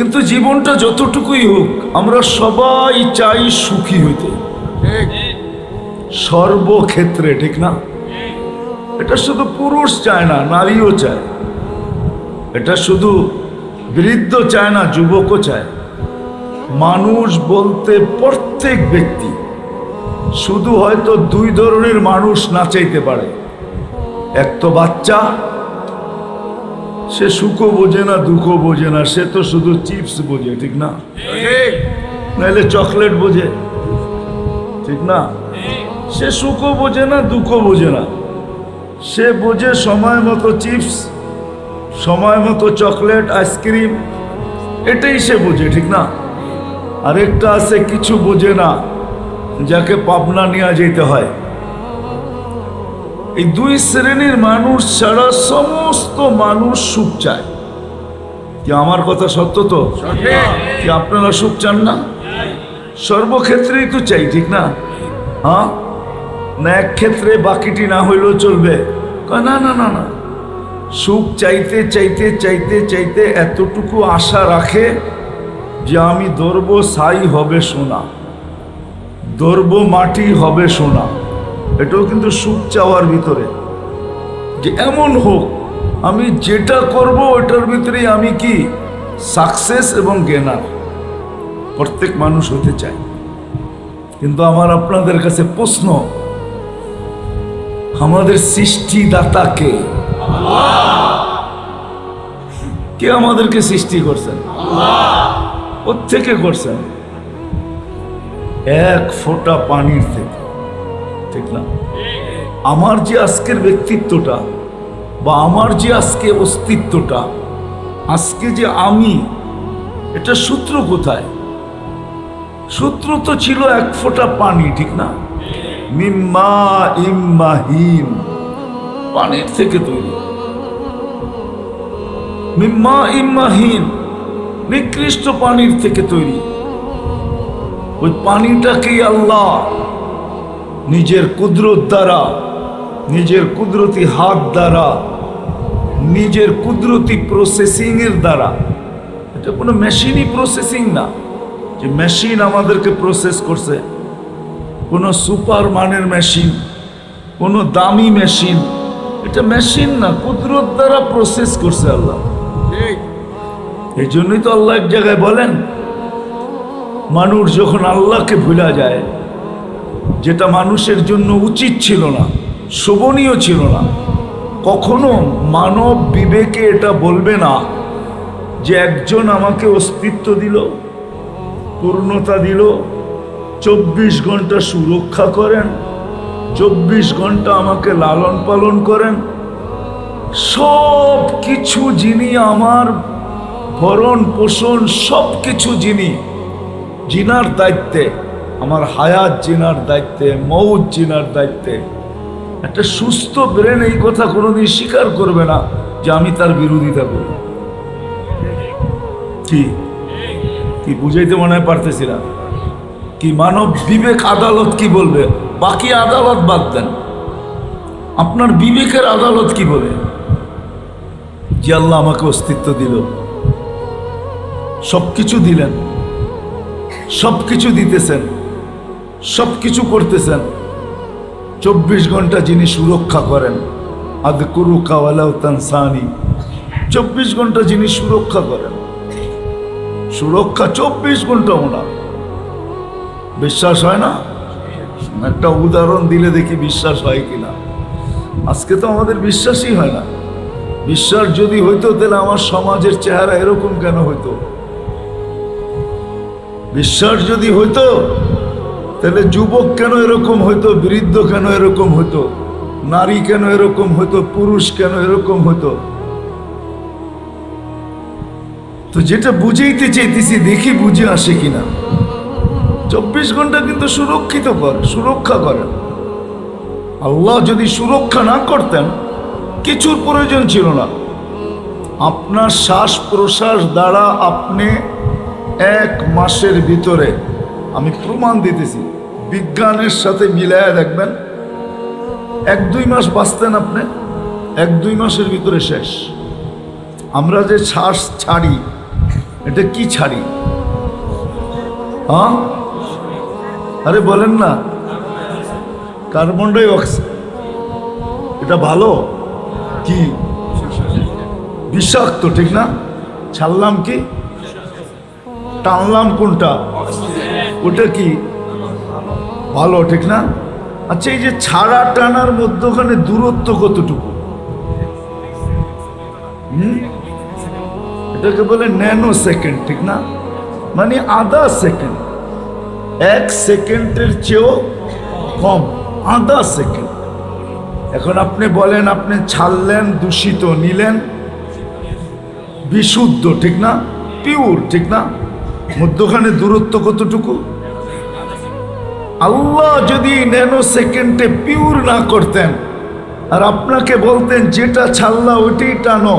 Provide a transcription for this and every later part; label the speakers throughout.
Speaker 1: কিন্তু জীবনটা যতটুকুই হোক, আমরা সবাই চাই সুখী হইতে। সর্বক্ষেত্রে, ঠিক না? এটা শুধু পুরুষ চায় না, নারীও চায়। এটা শুধু বৃদ্ধ চায় না, যুবকও চায়। মানুষ বলতে প্রত্যেক ব্যক্তি, শুধু হয়তো দুই ধরনের মানুষ না চাইতে পারে। এক তো বাচ্চা সে সুখও বোঝে না দুঃখও বোঝে না সে তো শুধু চিপস বোঝে ঠিক না? নাহলে চকলেট বোঝে ঠিক না? সে সুখও বোঝে না দুঃখও বোঝে না। সে বোঝে সময় মতো চিপস সময় মতো চকলেট আইসক্রিম এটাই সে বোঝে ঠিক না? আরেকটা আছে কিছু বোঝে না যাকে পাবনা নেওয়া যেতে হয়। এই দুই শ্রেণির মানুষ ছাড়া সমস্ত মানুষ সুখ চায়। কি আমার কথা সত্য তো? কি আপনারা সুখ চান না? সর্বক্ষেত্রেই তো চাই, ঠিক না? হ্যাঁ? না এক ক্ষেত্রে বাকিটি না হইলেও চলবে। না না না না। সুখ চাইতে চাইতে চাইতে চাইতে এতটুকু আশা রাখে যে আমি ধরব সাই হবে সোনা। ধরব মাটি হবে সোনা। এটাও কিন্তু সুখ চাওয়ার ভিতরে। যে এমন হোক, আমি যেটা করব ওটার ভিতরেই আমি কি সাকসেস এবং গেনার প্রত্যেক মানুষ হতে চাই কিন্তু আমার আপনাদের কাছে প্রশ্ন, আমাদের সৃষ্টিদাতাকে কে আমাদেরকে সৃষ্টি করছেন? থেকে করছেন? এক ফোঁটা পানির থেকে। ঠিক না। আমার যে আজকের ব্যক্তিত্বটা বা আমার যে আজকে অস্তিত্বটা, আজকে যে আমি, এটা সূত্র কোথায়? সূত্র তো ছিল এক ফোঁটা পানি, ঠিক না? মিম্মা ইম্মাহিম পানির থেকে তৈরি। মিম্মা ইম্মাহিন নিকৃষ্ট পানির থেকে তৈরি। ওই পানিটাকেই আল্লাহ নিজের কুদরত দ্বারা নিজের কুদরতি হাত দ্বারা নিজের কুদরতি প্রসেসিং এর দ্বারা। এটা কোনো মেশিনই প্রসেসিং না। যে মেশিন আমাদেরকে প্রসেস করছে কোনো সুপার মানের মেশিন কোনো দামি মেশিন এটা মেশিন না কুদরত দ্বারা প্রসেস করছে আল্লাহ। এই জন্যই তো আল্লাহ এক জায়গায় বলেন মানুষ যখন আল্লাহকে ভুলা যায় যেটা মানুষের জন্য উচিত ছিল না, শোভনীয় ছিল না। কখনো মানব বিবেকে এটা বলবে না যে একজন আমাকে অস্তিত্ব দিল, পূর্ণতা দিল, চব্বিশ ঘণ্টা সুরক্ষা করেন, চব্বিশ ঘণ্টা আমাকে লালন পালন করেন। সব কিছু যিনি আমার ভরণ পোষণ সব কিছু যিনি জিনার দায়িত্বে আমার হায়াত জিনার দায়িত্বে মৌজ জিনার দায়িত্বে। একটা সুস্থ ব্রেন এই কথা কোনোদিন স্বীকার করবে না যে আমি তার বিরোধিতা করি। কি? কি বুঝাইতে মনে হয় পারতেছি না। কি মানব বিবেক আদালত কি বলবে? বাকি আদালত বাদ দেন। আপনার বিবেকের আদালত কি বলে? যে আল্লাহ আমাকে অস্তিত্ব দিল। সব কিছু দিলেন। সব কিছু দিতেছেন। সব কিছু করতেছেন। চব্বিশ ঘণ্টা যিনি সুরক্ষা করেন আদ কুরু কাওয়ালাউ তানসানি, চব্বিশ ঘণ্টা যিনি সুরক্ষা করেন। সুরক্ষা চব্বিশ ঘণ্টা ওনার। বিশ্বাস হয় না? একটা উদাহরণ দিলে দেখি বিশ্বাস হয় কিনা। আজকে তো আমাদের বিশ্বাসই হয় না। বিশ্বাস যদি হইতো, তাহলে আমার সমাজের চেহারা এরকম কেন হইতো? বিশ্বাস যদি হইতো তাহলে যুবক কেন এরকম হইতো? বৃদ্ধ কেন এরকম হইতো? নারী কেন এরকম হইতো? পুরুষ কেন এরকম হইতো? তো যেটা বুঝাইতে চাইতেছি দেখি বুঝে আসে কিনা। চব্বিশ ঘণ্টা কিন্তু সুরক্ষিত করে সুরক্ষা করেন আল্লাহ যদি সুরক্ষা না করতেন, কিছুর প্রয়োজন ছিল না। আপনার শ্বাস প্রশ্বাস দ্বারা আপনি এক মাসের ভিতরে আমি প্রমাণ দিতেছি, বিজ্ঞানের সাথে মিলায়া দেখবেন, এক দুই মাস বাঁচতেন আপনি, এক দুই মাসের ভিতরে শেষ। আমরা যে শ্বাস ছাড়ি, এটা কি ছাড়ি? হ্যাঁ? আরে বলেন না, কার্বন ডাই অক্সাইড এটা ভালো? কি? বিষাক্ত, ঠিক না? ছাড়লাম কি? টানলাম কোনটা? ওটা কি? ভালো, ঠিক না? আচ্ছা এই যে ছাড়া টানার মধ্যখানে দূরত্ব কতটুকু? হুম? এটাকে বলে ন্যানো সেকেন্ড ঠিক না? মানে আধা সেকেন্ড। এক সেকেন্ডের চেয়েও কম, আধা সেকেন্ড। এখন আপনি বলেন, আপনি ছাড়লেন, দূষিত, নিলেন। বিশুদ্ধ, ঠিক না? পিওর ঠিক না? মধ্যখানে দূরত্ব কতটুকু? আল্লাহ যদি ন্যানো সেকেন্ডে পিওর না করতেন, আর আপনাকে বলতেন যেটা ছাড়লা ওইটাই টানো,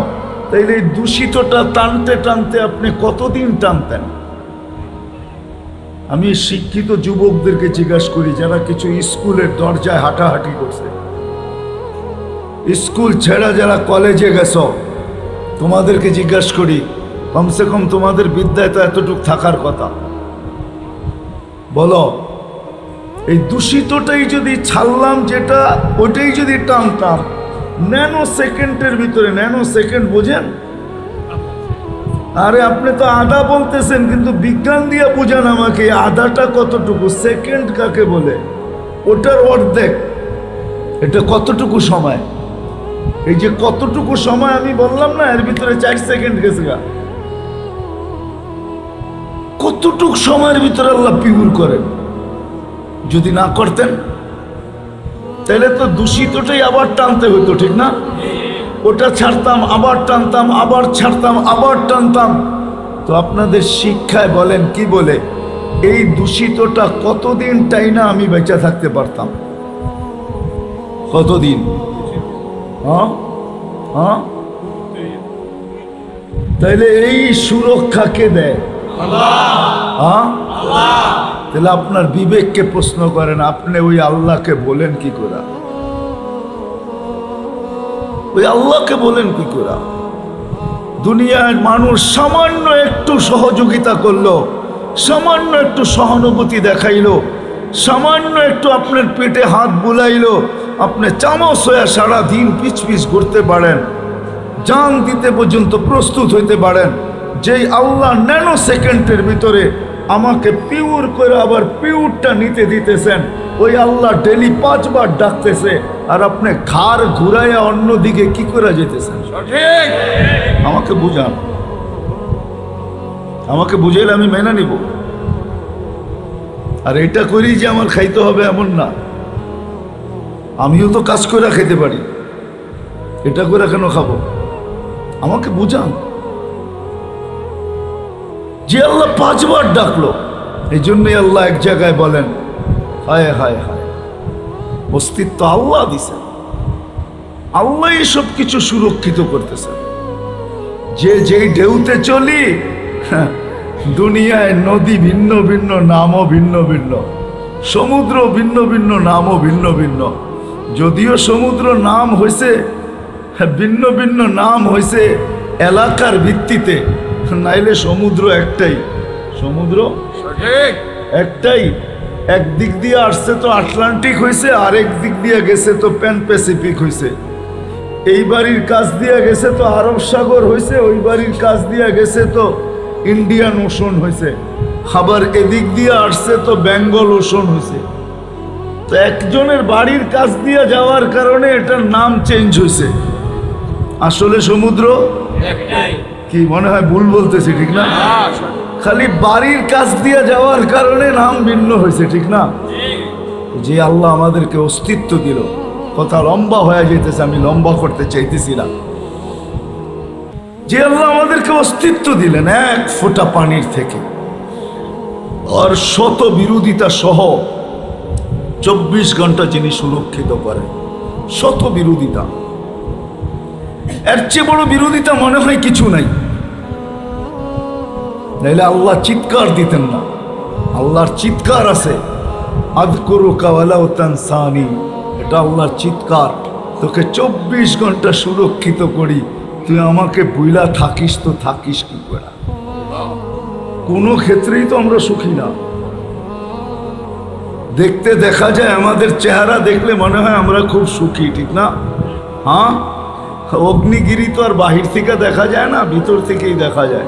Speaker 1: তাইলে এই দূষিতটা টানতে টানতে আপনি কতদিন টানতেন? আমি শিক্ষিত যুবকদেরকে জিজ্ঞাসা করি, যারা কিছু স্কুলের দরজায় হাঁটাহাঁটি করছে, স্কুল ছেড়া যারা কলেজে গেছ, তোমাদেরকে জিজ্ঞাসা করি কমসে কম তোমাদের বিদ্যায় তো এতটুক থাকার কথা। বলো, এই দূষিতটাই যদি ছাড়লাম যেটা, ওটাই যদি টানতাম ন্যানো সেকেন্ডের ভিতরে ন্যানো সেকেন্ড বোঝেন? আরে আপনি তো আদা বলতেছেন, কিন্তু বিজ্ঞান দিয়ে বোঝান আমাকে আদাটা কতটুকু, সেকেন্ড কাকে বলে? ওটার অর্ধেক, এটা কতটুকু সময়? এই যে কতটুকু সময় আমি বললাম না, এর ভিতরে চার সেকেন্ড গেছে গা। কতটুক সময়ের ভিতরে আল্লাহ পিউর করেন? যদি না করতেন, তাহলে তো দূষিতটাই আবার টানতে হতো ঠিক না? ওটা ছাড়তাম, আবার টানতাম, আবার ছাড়তাম, আবার টানতাম। তো আপনাদের শিক্ষায় বলেন, কি বলে? এই দূষিতটা কতদিন তাই না আমি বেঁচে থাকতে পারতাম? কতদিন? হ্যাঁ? হ্যাঁ? তাইলে এই সুরক্ষা কে দেয়? তাহলে আপনার বিবেককে প্রশ্ন করেন আপনি ওই আল্লাহকে বলেন কি করে? ওই আল্লাহকে বলেন কি করে? দুনিয়ার মানুষ সামান্য একটু সহযোগিতা করল সামান্য একটু সহানুভূতি দেখাইলো সামান্য একটু আপনার পেটে হাত বুলাইলো আপনি চামচ হয়ে সারা দিন পিছ পিছ ঘুরতে পারেন জান দিতে পর্যন্ত প্রস্তুত হইতে পারেন। যেই আল্লাহ ন্যানো সেকেন্ডের ভিতরে আমাকে পিউর করে আবার পিউরটা নিতে দিতেছেন ওই আল্লাহ ডেলি পাঁচবার ডাকতেছে আর আপনি ঘাড় ঘুরাইয়া অন্যদিকে কি করে যেতেছেন আমাকে বুঝান। আমাকে বুঝাইলে আমি মেনে নিব। আর এটা করি যে আমার খাইতে হবে এমন না। আমিও তো কাজ করে খেতে পারি। এটা করে কেন খাব? আমাকে বুঝান। যে আল্লাহ পাঁচবার ডাকলো এই জন্যই আল্লাহ এক জায়গায় বলেন হায় হায় হায় অস্তিত্ব আল্লাহ দিছেন আল্লাহ সব কিছু সুরক্ষিত করতেছেন যে যেই ঢেউতে চলি হ্যাঁ, দুনিয়ায় নদী ভিন্ন ভিন্ন নামও ভিন্ন ভিন্ন সমুদ্র ভিন্ন ভিন্ন নামও ভিন্ন ভিন্ন। যদিও সমুদ্র নাম হয়েছে হ্যাঁ, ভিন্ন ভিন্ন নাম হয়েছে এলাকার ভিত্তিতে নাইলে সমুদ্র একটাই। সমুদ্র? একটাই। এক দিক দিয়ে আসছে তো আটলান্টিক হয়েছে আরেক দিক দিয়ে গেছে তো প্যান প্যাসিফিক হয়েছে এই বাড়ির কাজ দিয়ে গেছে তো আরব সাগর হয়েছে ওই বাড়ির কাজ দিয়ে গেছে তো ইন্ডিয়ান ওশন হয়েছে আবার এদিক দিয়ে আসছে তো বেঙ্গল ওশন হয়েছে তো একজনের বাড়ির কাজ দিয়ে যাওয়ার কারণে এটার নাম চেঞ্জ হয়েছে আসলে সমুদ্র? কি মনে হয় ভুল বলতেছি ঠিক না? খালি বাড়ির কাজ দিয়ে যাওয়ার কারণে নাম ভিন্ন হয়েছে ঠিক না? যে আল্লাহ আমাদেরকে অস্তিত্ব দিল কথা লম্বা হয়ে যেতেছে আমি লম্বা করতে চাইতেছি না। যে আল্লাহ আমাদেরকে অস্তিত্ব দিলেন এক ফোঁটা পানির থেকে আর শত বিরোধিতা সহ চব্বিশ ঘণ্টা যিনি সুরক্ষিত করেন শত বিরোধিতা। এর চেয়ে বড় বিরোধিতা মনে হয় কিছু নাই। নাইলে আল্লাহ চিৎকার দিতেন না। আল্লাহর চিৎকার আছে। আদ করু কাওয়ালাও তানসানি। এটা আল্লাহর চিৎকার। তোকে চব্বিশ ঘণ্টা সুরক্ষিত করি। তুই আমাকে বুইলা থাকিস তো থাকিস কি করে? কোনো ক্ষেত্রেই তো আমরা সুখী না। দেখতে দেখা যায় আমাদের চেহারা দেখলে মনে হয় আমরা খুব সুখী, ঠিক না? হ্যাঁ? অগ্নিগিরি তো আর বাহির থেকে দেখা যায় না, ভিতর থেকেই দেখা যায়।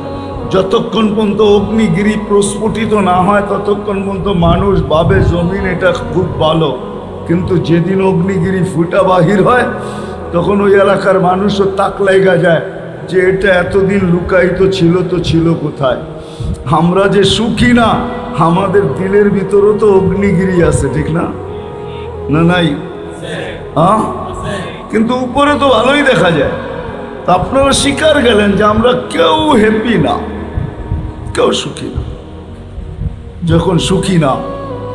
Speaker 1: যতক্ষণ পর্যন্ত অগ্নিগিরি প্রস্ফুটিত না হয়, ততক্ষণ পর্যন্ত মানুষ ভাবে জমিন এটা খুব ভালো। কিন্তু যেদিন অগ্নিগিরি ফুটা বাহির হয়, তখন ওই এলাকার মানুষও তাক লাইগা যায় যে এটা এতদিন লুকায়িত ছিল তো ছিল কোথায়। আমরা যে সুখী না, আমাদের দিলের ভিতরও তো অগ্নিগিরি আছে, ঠিক না? না নাই? হ্যাঁ কিন্তু উপরে তো ভালোই দেখা যায়। আপনারা স্বীকার গেলেন যে আমরা কেউ হ্যাপি না। কেউ সুখী না। যখন সুখী না,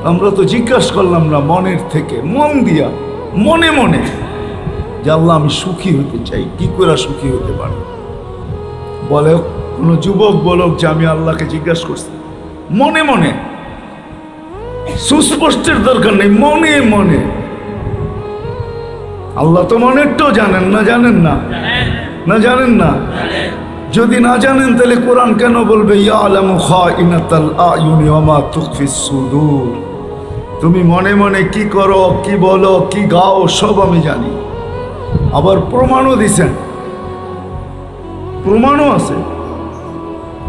Speaker 1: আমরা তো জিজ্ঞাসা করলাম না মনের থেকে, মন দিয়া, মনে মনে। যে আল্লাহ, আমি সুখী হতে চাই, কি করে সুখী হতে পারি? বলে, কোনো যুবক বলক যে আমি আল্লাহকে জিজ্ঞাসা করছি। মনে মনে। সুস্পষ্টের দরকার নেই, মনে মনে। আল্লাহ তো মনেরটাও জানেন, না জানেন না? না জানেন না? যদি না জানেন, তাহলে কোরআন কেন বলবে? তুমি মনে মনে কি করো, কি বলো, কি গাও, সব আমি জানি। আবার প্রমাণও দিছেন। প্রমাণও আছে।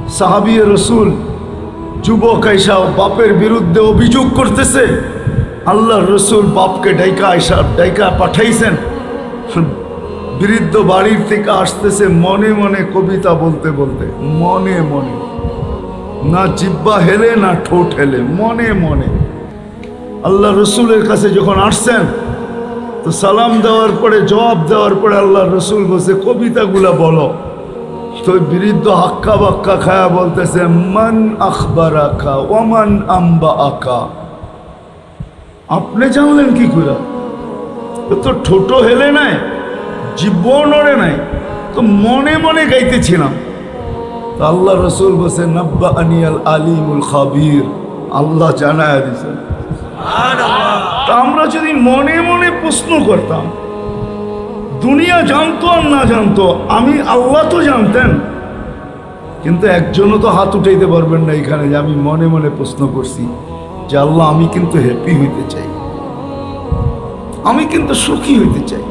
Speaker 1: সাহাবিয়ে রসুল যুবক আইসা বাপের বিরুদ্ধে অভিযোগ করতেছে আল্লাহ রসুল বাপকে ডাইকা আইসা, ডাইকা পাঠাইছেন। বৃদ্ধ বাড়ির থেকে আসতেছে মনে মনে কবিতা বলতে বলতে, মনে মনে। না জিব্বা হেলে, না ঠোঁট হেলে, মনে মনে। আল্লাহ রসুলের কাছে যখন আসছেন, তো সালাম দেওয়ার পরে, জবাব দেওয়ার পরে আল্লাহ রসুল বসে কবিতাগুলা বলো। তো বৃদ্ধ হাক্কা বাক্কা খায়া বলতেছে, মান আখবার আখা ওমান আম্বা আকা আপনি জানলেন কি করে তো ঠোঁটো হেলে নাই জীবন নাই। তো মনে মনে গাইতেছিলাম। তো আল্লাহ রসুল বসে নব্বা আনিয়াল আলিমুল খাবির। আল্লাহ জানায় দিছেন তা আমরা যদি মনে মনে প্রশ্ন করতাম, দুনিয়া জানতো আর না জানতো, আমি আল্লাহ তো জানতেন। কিন্তু একজনও তো হাত উঠাইতে পারবেন না এখানে যে আমি মনে মনে প্রশ্ন করছি যে আল্লাহ আমি কিন্তু হ্যাপি হইতে চাই। আমি কিন্তু সুখী হইতে চাই।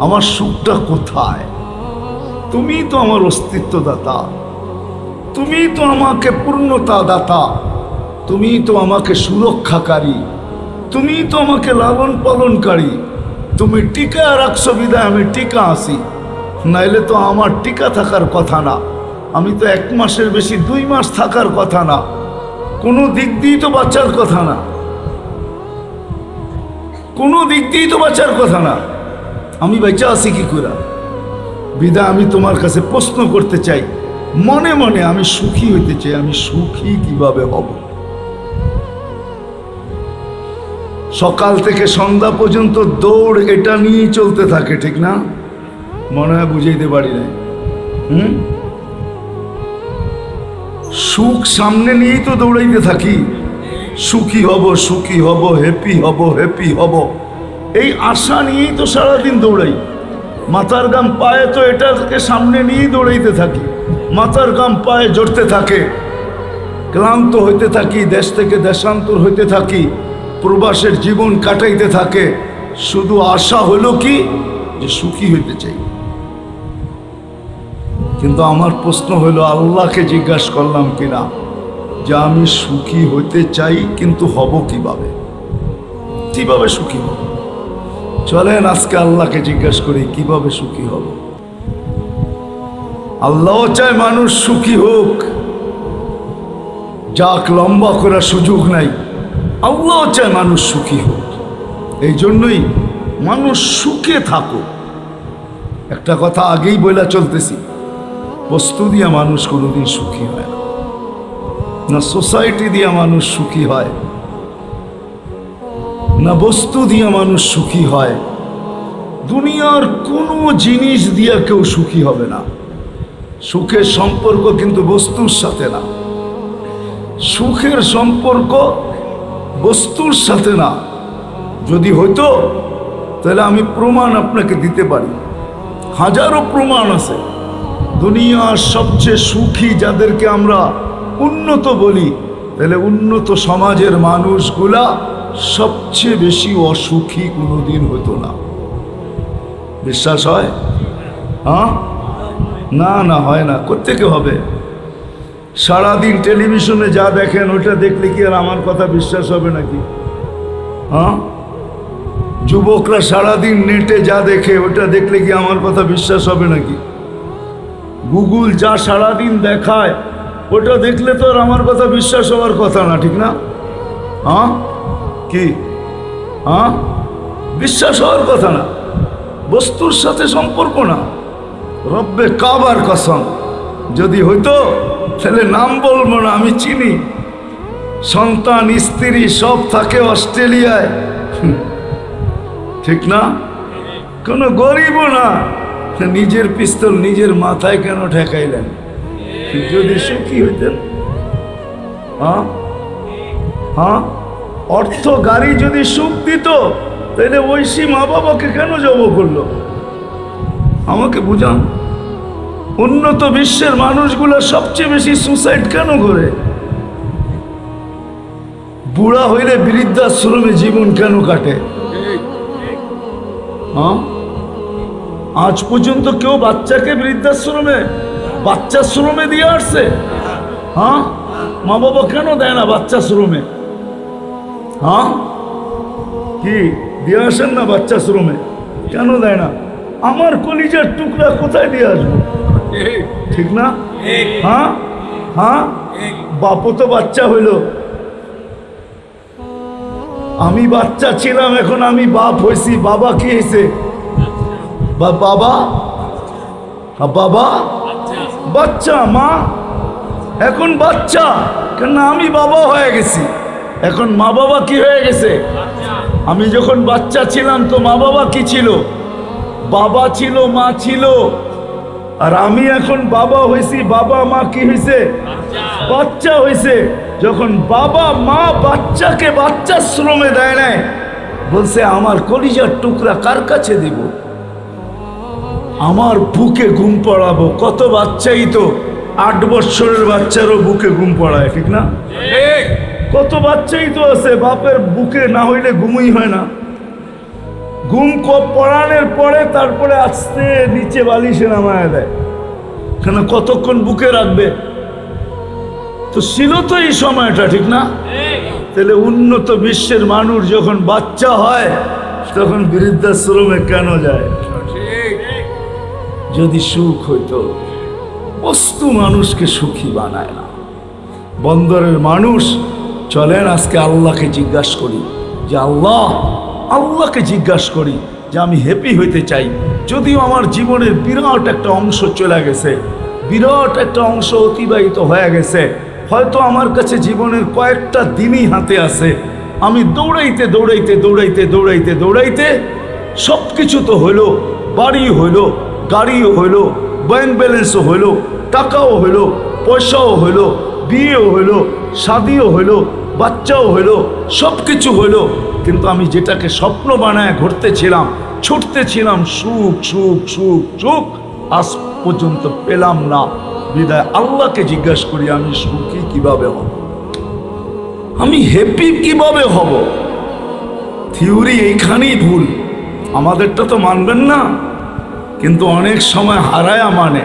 Speaker 1: আমার সুখটা কোথায়? তুমি তো আমার অস্তিত্ব দাতা তুমি তো আমাকে পূর্ণতা দাতা তুমি তো আমাকে সুরক্ষাকারী। তুমি তো আমাকে লালন পালনকারী। তুমি টিকা রাখছো বিদায় আমি টিকা আসি নাইলে তো আমার টিকা থাকার কথা না। আমি তো এক মাসের বেশি দুই মাস থাকার কথা না। কোনো দিক দিয়েই তো বাচ্চার কথা না। কোনো দিক দিয়েই তো বাচ্চার কথা না। আমি বেঁচে আছি কি করে? বিদা, আমি তোমার কাছে প্রশ্ন করতে চাই। মনে মনে আমি সুখী হইতে চাই, আমি সুখী কীভাবে হব? সকাল থেকে সন্ধ্যা পর্যন্ত দৌড় এটা নিয়েই চলতে থাকে, ঠিক না? মনে হয় বুঝাইতে পারি না হুম? সুখ সামনে নিয়েই তো দৌড়াইতে থাকি। সুখী হব সুখী হব হ্যাপি হব হ্যাপি হব। এই আশা নিয়েই তো সারাদিন দৌড়াই। মাথার গাম পায়ে তো এটাকে সামনে নিয়েই দৌড়াইতে থাকি। মাথার গাম পায়ে জড়তে থাকে। ক্লান্ত হইতে থাকি, দেশ থেকে দেশান্তর হইতে থাকি, প্রবাসের জীবন কাটাইতে থাকে। শুধু আশা হলো কি? যে সুখী হইতে চাই। কিন্তু আমার প্রশ্ন হলো, আল্লাহকে জিজ্ঞাসা করলাম কিনা? যে আমি সুখী হইতে চাই, কিন্তু হব কীভাবে? কীভাবে সুখী হব? চলেন, আজকে আল্লাহকে জিজ্ঞাসা করি, কীভাবে সুখী হব? আল্লাহ চায় মানুষ সুখী হোক। যাক, লম্বা করার সুযোগ নাই। আল্লাহ চায় মানুষ সুখী হোক। এই জন্যই মানুষ সুখে থাকুক। একটা কথা আগেই বইলা চলতেছি, বস্তু দিয়া মানুষ কোনোদিন সুখী হয় না। না, সোসাইটি দিয়া মানুষ সুখী হয়। না বস্তু দিয়া মানুষ সুখী হয়, দুনিয়ার কোনো জিনিস দিয়া কেউ সুখী হবে না। সুখের সম্পর্ক কিন্তু বস্তুর সাথে না। সুখের সম্পর্ক বস্তুর সাথে না। যদি হইতো, তাহলে আমি প্রমাণ আপনাকে দিতে পারি। হাজারো প্রমাণ আছে। দুনিয়ার সবচেয়ে সুখী যাদেরকে আমরা উন্নত বলি, তাহলে উন্নত সমাজের মানুষগুলা সবচেয়ে বেশি অসুখী কোনো দিন হতো না। বিশ্বাস হয়? হ্যাঁ? না না, হয় না। কোথেকে হবে? সারাদিন টেলিভিশনে যা দেখেন, ওটা দেখলে কি আর আমার কথা বিশ্বাস হবে নাকি? হ্যাঁ? যুবকরা সারাদিন নেটে যা দেখে, ওটা দেখলে কি আমার কথা বিশ্বাস হবে নাকি? গুগল যা সারাদিন দেখায়, ওটা দেখলে তো আর আমার কথা বিশ্বাস হওয়ার কথা না, ঠিক না? হ্যাঁ? কি? হ্যাঁ? বিশ্বাস হওয়ার কথা না। বস্তুর সাথে সম্পর্ক না। রব্বে কাবার কসম। যদি হইতো, তাহলে নাম বলব না, আমি চিনি। সন্তান, স্ত্রী, সব থাকে অস্ট্রেলিয়ায়। ঠিক না? কোনো গরিবও না। নিজের পিস্তল নিজের মাথায় কেন ঠেকাইলেন? যদি সুখী হইতেন। হ্যাঁ? হ্যাঁ? অর্থ গাড়ি যদি সুখ দিত, তাহলে ঐশী মা বাবাকে কেন জব করল? আমাকে বুঝান, উন্নত বিশ্বের মানুষগুলো সবচেয়ে বেশি সুসাইড কেন করে? বুড়া হইলে বৃদ্ধাশ্রমে জীবন কেন কাটে? হ্যাঁ আজ পর্যন্ত কেউ বাচ্চাকে বৃদ্ধাশ্রমে, বাচ্চাশ্রমে দিয়ে আসছে? হ্যাঁ মা বাবা কেন দেয় না বাচ্চাশ্রমে? হ্যাঁ কি দিয়ে আসেন না বাচ্চাশ্রমে কেন দেয় না? আমার কলিজার টুকরা কোথায় দিয়ে আসব? ঠিক না? হ্যাঁ? হ্যাঁ? বাপও তো বাচ্চা হইল। আমি বাচ্চা ছিলাম, এখন আমি বাপ হয়েছি বাবা কি হয়েছে বাবা? বাবা? বাচ্চা, মা? এখন বাচ্চা। কেন আমি বাবা হয়ে গেছি। এখন মা বাবা কি হয়ে গেছে? আমি যখন বাচ্চা ছিলাম তো মা বাবা কি ছিল? বাবা ছিল, মা ছিল। আর আমি এখন বাবা হয়েছি, বাবা, মা কি হয়েছে? বাচ্চা হয়েছে। যখন বাবা, মা বাচ্চাকে বাচ্চা শ্রমে দেয় নাই, বলছে, আমার কলিজার টুকরা কার কাছে দিব? আমার বুকে ঘুম পড়াবো। কত বাচ্চাই তো আট বছরের বাচ্চারও বুকে ঘুম পড়ায়, ঠিক না? কত বাচ্চাই তো আছে, বাপের বুকে না হইলে ঘুমই হয় না। ঘুম পড়ানোর পরে তারপরে আস্তে নিচে বালিশে নামায় দেয়। কেন কতক্ষণ বুকে রাখবে? তো ছিল তো এই সময়টা, ঠিক না? তাহলে উন্নত বিশ্বের মানুষ যখন বাচ্চা হয়, তখন বৃদ্ধাশ্রমে কেন যায়? যদি সুখ হইতো, বস্তু মানুষকে সুখী বানায় না। বন্দরের মানুষ চলেন আজকে আল্লাহকে জিজ্ঞাসা করি যে, আল্লাহ, আল্লাহকে জিজ্ঞাসা করি যে, আমি হ্যাপি হইতে চাই। যদিও আমার জীবনের বিরাট একটা অংশ চলে গেছে, বিরাট একটা অংশ অতিবাহিত হয়ে গেছে, হয়তো আমার কাছে জীবনের কয়েকটা দিনই হাতে আছে। আমি দৌড়াইতে দৌড়াইতে দৌড়াইতে দৌড়াইতে দৌড়াইতে সব কিছু তো হইল বাড়ি হইল গাড়িও হইল ব্যাংক ব্যালেন্সও হইল টাকাও হইল পয়সাও হইল বিয়েও হইল শাদিও হইল বাচ্চাও হইল সব কিছু হইল কিন্তু আমি যেটাকে স্বপ্ন বানায় ঘুরতেছিলাম, ছুটতেছিলাম, সুখ সুখ সুখ সুখ, আজ পর্যন্ত পেলাম না। বিদায় আল্লাহকে জিজ্ঞাসা করি, আমি সুখী কীভাবে হব? আমি হ্যাপি কীভাবে হব? থিওরি এইখানেই ভুল। আমাদেরটা তো মানবেন না। কিন্তু অনেক সময় হারায়া মানে।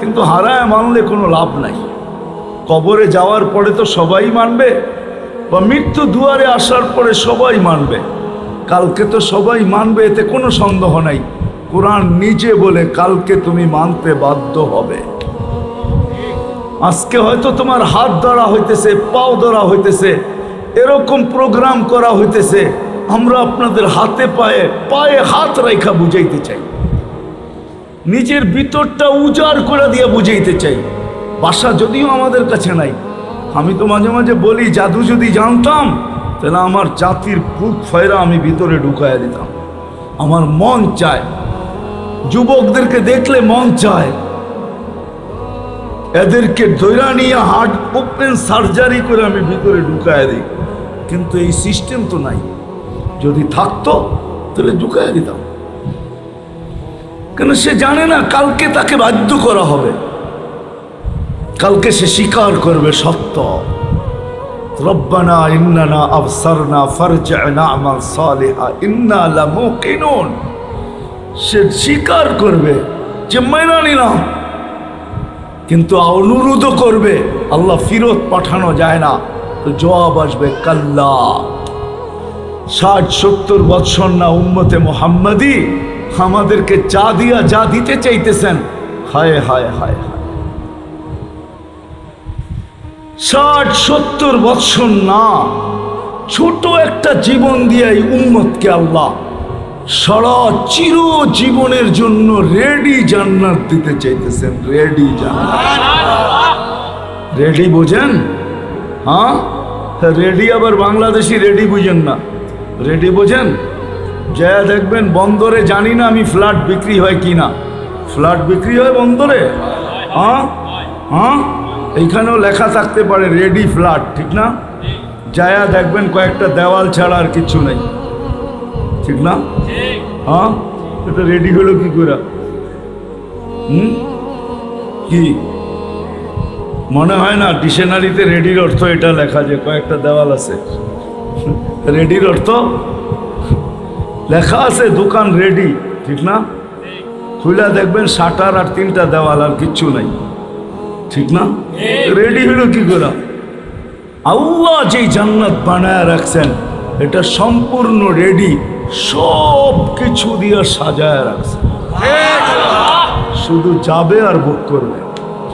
Speaker 1: কিন্তু হারায়া মানলে কোনো লাভ নাই। কবরে যাওয়ার পরে তো সবাই মানবে, বা মৃত্যু দুয়ারে আসার পরে সবাই মানবে। কালকে তো সবাই মানবে, এতে কোনো সন্দেহ নাই। কোরআন নিজে বলে, কালকে তুমি মানতে বাধ্য হবে। আজকে হয়তো তোমার হাত ধরা হইতেছে, পাও ধরা হইতেছে, এরকম প্রোগ্রাম করা হইতেছে, আমরা আপনাদের হাতে পায়ে পায়ে হাত রেখা বুঝাইতে চাই। নিজের ভিতরটা উজাড় করে দিয়ে বুঝাইতে চাই। বাসা যদিও আমাদের কাছে নাই। আমি তো মাঝে মাঝে বলি, জাদু যদি জানতাম, তাহলে আমার জাতির বুক ফয়রা আমি ভিতরে ঢুকাইয়া দিতাম। আমার মন চায়, যুবকদেরকে দেখলে মন চায়। এদেরকে দৈরা নিয়ে হার্ট ওপেন সার্জারি করে আমি ভিতরে ঢুকায় দিই। কিন্তু এই সিস্টেম তো নাই। যদি থাকতো, তাহলে ঢুকায় দিতাম। কেন সে জানে না, কালকে তাকে বাধ্য করা হবে। কালকে সে স্বীকার করবে সত্য। রব্বানা ইন্নানা আবসারনা ফারজি'না আমাল সালিহা, ইন্না লামুকিনুন। সে স্বীকার করবে যে মেনা নিলাম। কিন্তু অনুরোধও করবে, আল্লাহ ফিরত পাঠানো যায় না। তো জবাব আসবে, কাল্লা। ষাট, সত্তর বৎসর না উম্মতে মোহাম্মদি? আমাদেরকে যা দিয়া যা দিতে চাইতেছেন। হায় হায় হায় হায়। ষাট, সত্তর বৎসর না, ছোট একটা জীবন দিয়াই উম্মতকে আল্লাহ সারা চির জীবনের জন্য রেডি জান্নাত দিতে চাইতেছেন, রেডি জান্নাত। রেডি বোঝেন? হ্যাঁ? রেডি আবার বাংলাদেশি রেডি বুঝেন না। রেডি বোঝেন? যা দেখবেন বন্দরে জানি না আমি ফ্ল্যাট বিক্রি হয় কি না ফ্ল্যাট বিক্রি হয় বন্দরে? হ্যাঁ? হ্যাঁ? এইখানেও লেখা থাকতে পারে রেডি ফ্ল্যাট ঠিক না? যায়া দেখবেন কয়েকটা দেওয়াল ছাড়া আর কিছু নেই। ঠিক না? হ্যাঁ? এটা রেডি হলো কি করে? হুম? কি? মনে হয় না, ডিকশনারিতে রেডির অর্থ এটা লেখা যে কয়েকটা দেওয়াল আছে। রেডির অর্থ? লেখা আছে, দোকান রেডি ঠিক না? খুলে দেখবেন শাটার আর তিনটা দেওয়াল আর কিচ্ছু নাই। ঠিক না? রেডি হলো কি করে? আল্লাহ যেই জান্নাত বানায় রাখছেন, এটা সম্পূর্ণ রেডি সব কিছু দিয়ে সাজায় রাখছেন। শুধু যাবে আর বুক করবে।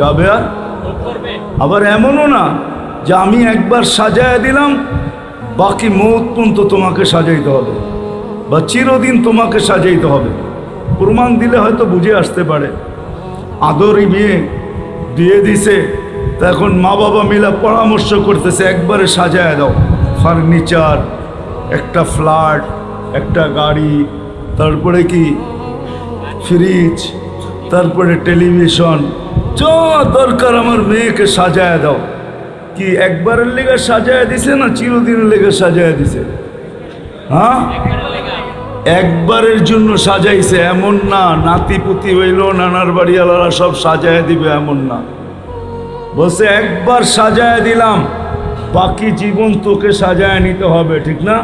Speaker 1: যাবে আর? আবার এমনও না যে আমি একবার সাজায় দিলাম, বাকি মৌত পর্যন্ত তোমাকে সাজাইতে হবে বা চিরদিন তোমাকে সাজাইতে হবে। প্রমাণ দিলে হয়তো বুঝে আসতে পারে। আদরই মেয়ে দিয়ে দিছে। তা এখন মা বাবা মিলে পরামর্শ করতেছে, একবারে সাজায় দাও। ফার্নিচার, একটা ফ্ল্যাট, একটা গাড়ি, তারপরে কি? ফ্রিজ, তারপরে টেলিভিশন, যা দরকার আমার মেয়েকে সাজায় দাও। কি একবারের লেগে সাজায় দিছে না চিরদিনের লেগে সাজায় দিছে? হ্যাঁ? একবারের জন্য সাজাইছে, এমন না। নাতি পুতি হইল, নানার বাড়িওয়ালারা সব সাজায় দিবে, এমন না। বলছে, একবার সাজায় দিলাম, বাকি জীবন তোকে সাজায় নিতে হবে, ঠিক না?